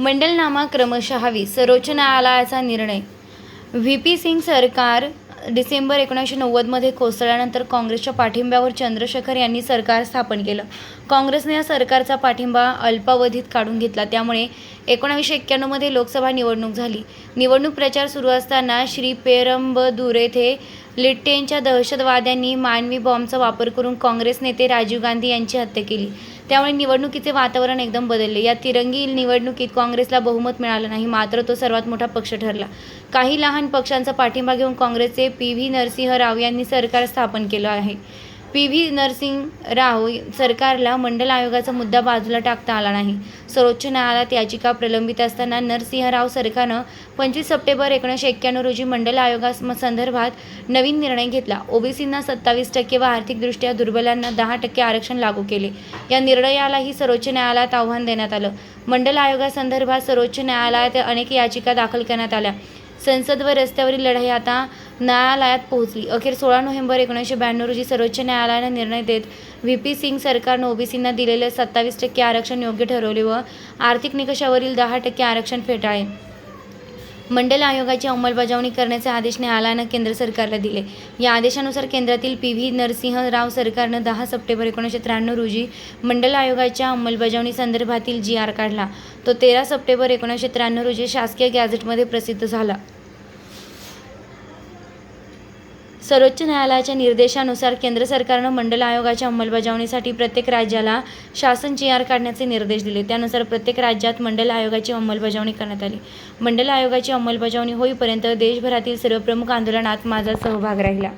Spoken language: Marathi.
मंडलनामा क्रमशः वीस सर्वोच्च न्यायालयाचा निर्णय. व्ही. पी. सिंग सरकार डिसेंबर एकोणीसशे नव्वदमध्ये कोसळल्यानंतर काँग्रेसच्या पाठिंब्यावर चंद्रशेखर यांनी सरकार स्थापन केलं. काँग्रेसने या सरकारचा पाठिंबा अल्पावधीत काढून घेतला. त्यामुळे एकोणावीसशे एक्क्याण्णवमध्ये लोकसभा निवडणूक झाली. निवडणूक प्रचार सुरू असताना श्री पेरंबदूर येथे लिट्टेंच्या दहशतवाद्यांनी मानवी बॉम्बचा वापर करून काँग्रेस नेते राजीव गांधी यांची हत्या केली. त्यामुळे निवडणुकीचे वातावरण एकदम बदलले. या तिरंगी निवडणुकीत काँग्रेसला बहुमत मिळालं नाही मात्र तो सर्वात मोठा पक्ष ठरला. काही लहान पक्षांचा पाठिंबा घेऊन काँग्रेसचे पी व्ही नरसिंह राव यांनी सरकार स्थापन केलं आहे. पी व्ही नरसिंग राव सरकारला मंडल आयोगाचा मुद्दा बाजूला टाकता आला नाही. सर्वोच्च न्यायालयात याचिका प्रलंबित असताना नरसिंह राव सरकारनं पंचवीस सप्टेंबर एकोणीसशे एक्क्याण्णव रोजी मंडल आयोगासंदर्भात नवीन निर्णय घेतला. ओबीसींना सत्तावीस टक्के व आर्थिकदृष्ट्या दुर्बलांना दहा टक्के आरक्षण लागू केले. या निर्णयालाही सर्वोच्च न्यायालयात आव्हान देण्यात आलं. मंडल आयोगासंदर्भात सर्वोच्च न्यायालयात अनेक याचिका दाखल करण्यात आल्या. संसद व रस्त्यावरील लढाई आता न्यायालयात पोहोचली. अखेर सोळा नोव्हेंबर एकोणीसशे ब्याण्णव रोजी सर्वोच्च न्यायालयाने निर्णय देत व्ही. पी. सिंग सरकारनं ओबीसींना दिलेले सत्तावीस टक्के आरक्षण योग्य ठरवले व आर्थिक निकषावरील दहा टक्के आरक्षण फेटाळले. मंडल आयोगाची अंमलबजावणी करण्याचे आदेश न्यायालयानं केंद्र सरकारला दिले. या आदेशानुसार केंद्रातील पी. व्ही. नरसिंह राव सरकारनं दहा सप्टेंबर एकोणीसशे त्र्याण्णव रोजी मंडल आयोगाच्या अंमलबजावणी संदर्भातील जी आर काढला. तो तेरा सप्टेंबर एकोणीसशे त्र्याण्णव रोजी शासकीय गॅझेटमध्ये प्रसिद्ध झाला. सर्वोच्च न्यायालयाच्या निर्देशानुसार केंद्र सरकारनं मंडल आयोगाच्या अंमलबजावणीसाठी प्रत्येक राज्याला शासन जी आर काढण्याचे निर्देश दिले. त्यानुसार प्रत्येक राज्यात मंडल आयोगाची अंमलबजावणी करण्यात आली. मंडल आयोगाची अंमलबजावणी होईपर्यंत देशभरातील सर्व प्रमुख आंदोलनात माझा सहभाग राहिला.